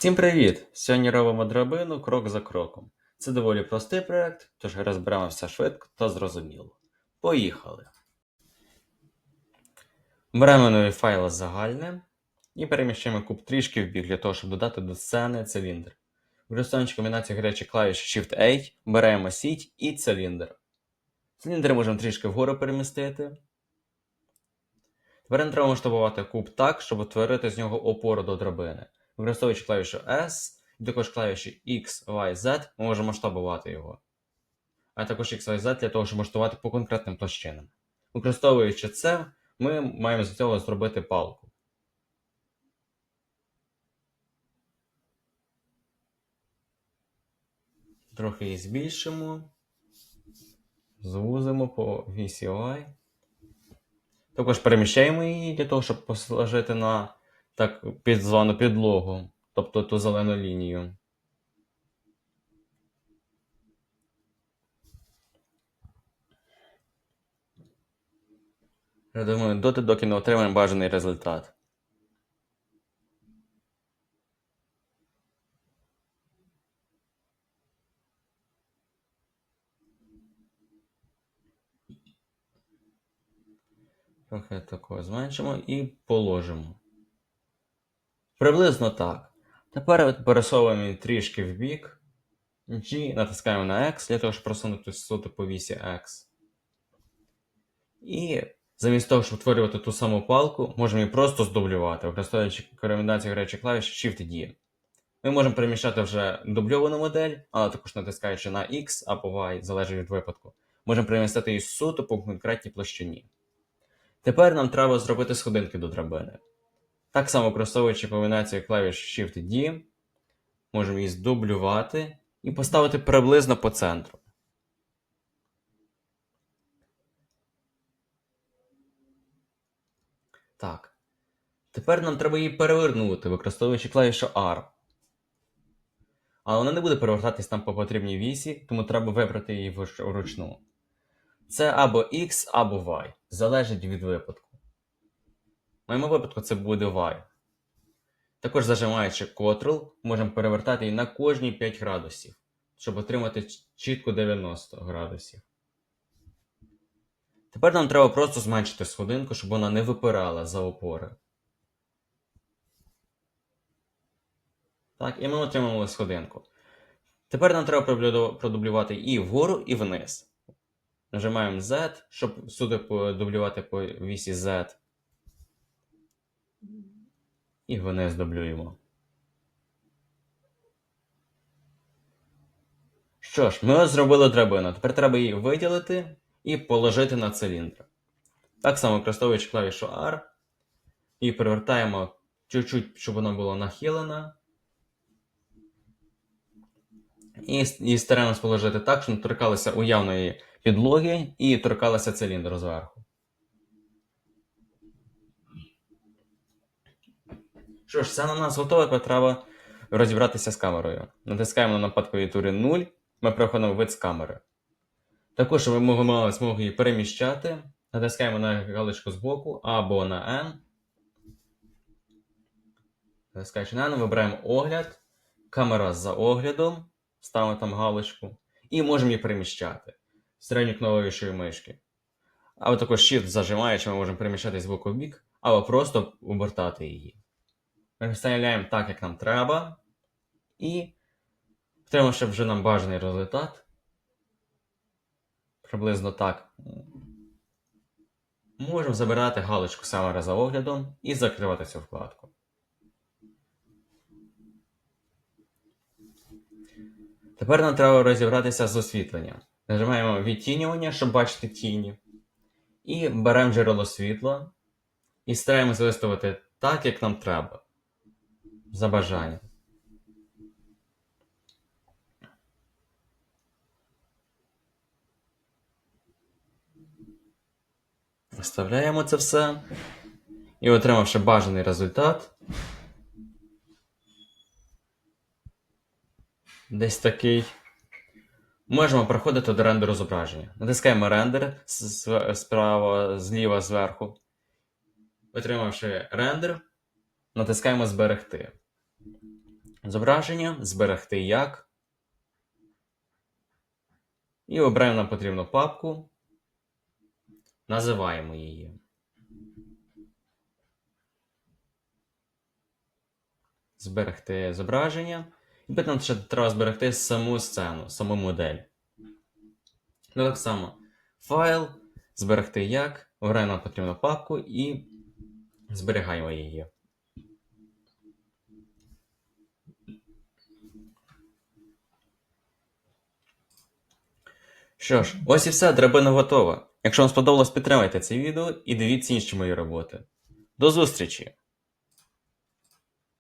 Всім привіт! Сьогодні робимо драбину крок за кроком. Це доволі простий проект, тож розберемо все швидко та зрозуміло. Поїхали! Беремо новий файл загальне і переміщаємо куб трішки в бік для того, щоб додати до сцени циліндр. Використовуючи комбінацію гарячих клавіш Shift-A, беремо сіть і циліндр. Циліндр можемо трішки вгору перемістити. Тепер треба масштабувати куб так, щоб утворити з нього опору до драбини. Використовуючи клавішу S, також клавіші X, Y, Z, ми можемо масштабувати його. А також X, Y, Z для того, щоб масштабувати по конкретним площинам. Використовуючи це, ми маємо з цього зробити палку. Трохи її збільшимо. Звузимо по вісі Y. Також переміщаємо її для того, щоб положити на так під звану підлогу, тобто ту зелену лінію. Я думаю, доти, доки не отримаємо бажаний результат. Трохи такого зменшимо і положимо. Приблизно так. Тепер пересовуємо її трішки в бік. G, натискаємо на X для того, щоб просунути суто по вісі X. І замість того, щоб утворювати ту саму палку, можемо її просто здублювати, використовуючи комбінацію гарячих клавіш Shift-D. Ми можемо переміщати вже дубльовану модель, але також натискаючи на X або Y, залежить від випадку, можемо перемістити її суто по конкретній площині. Тепер нам треба зробити сходинки до драбини. Так само використовуючи комбінацію клавіш Shift-D, можемо її здублювати і поставити приблизно по центру. Так. Тепер нам треба її перевернути, використовуючи клавішу R. Але вона не буде перевертатись там по потрібній вісі, тому треба вибрати її вручну. Це або X, або Y. Залежить від випадку. Моєму випадку це буде Y. Також зажимаючи Ctrl, можемо перевертати її на кожні 5 градусів, щоб отримати чітко 90 градусів. Тепер нам треба просто зменшити сходинку, щоб вона не випирала за опори. Так, і ми отримали сходинку. Тепер нам треба продублювати і вгору, і вниз. Нажимаємо Z, щоб сюди подублювати по вісі Z. І вниз дублюємо. Що ж, ми зробили драбину. Тепер треба її виділити і положити на циліндр. Так само використовуючи клавішу R. І перевертаємо чуть-чуть, щоб вона була нахилена. І, і стараємось положити так, щоб не торкалися уявної підлоги і торкалася циліндру зверху. Що ж, все на нас готове, тепер треба розібратися з камерою. Натискаємо на напад клавіатури 0, ми переходимо в вид з камери. Також, ми мали змогу її переміщати, натискаємо на галочку збоку або на N. Натискаючи на N, вибираємо огляд, камера за оглядом, ставимо там галочку, і можемо її переміщати середньою кнопкою мишки. Або також Shift зажимаючи, ми можемо переміщати з боку в бік, або просто обертати її. Ми вставляємо так, як нам треба. І отримавши вже нам бажаний результат. Приблизно так. Можемо забирати галочку саме за оглядом і закривати цю вкладку. Тепер нам треба розібратися з освітленням. Нажимаємо відтінювання, щоб бачити тіні. І беремо джерело світла. І стараємося виставити так, як нам треба за бажанням. Вставляємо це все. І отримавши бажаний результат. Десь такий. Можемо переходити до рендеру зображення. Натискаємо рендер справа, зліва, зверху. Отримавши рендер, натискаємо Зберегти. Зображення, зберегти як. І обираємо нам потрібну папку. Називаємо її. Зберегти зображення. І нам ще треба зберегти саму сцену, саму модель. Ну так само. Файл, зберегти як, обираємо нам потрібну папку і зберігаємо її. Що ж, ось і все, драбина готова. Якщо вам сподобалось, підтримайте це відео і дивіться інші мої роботи. До зустрічі!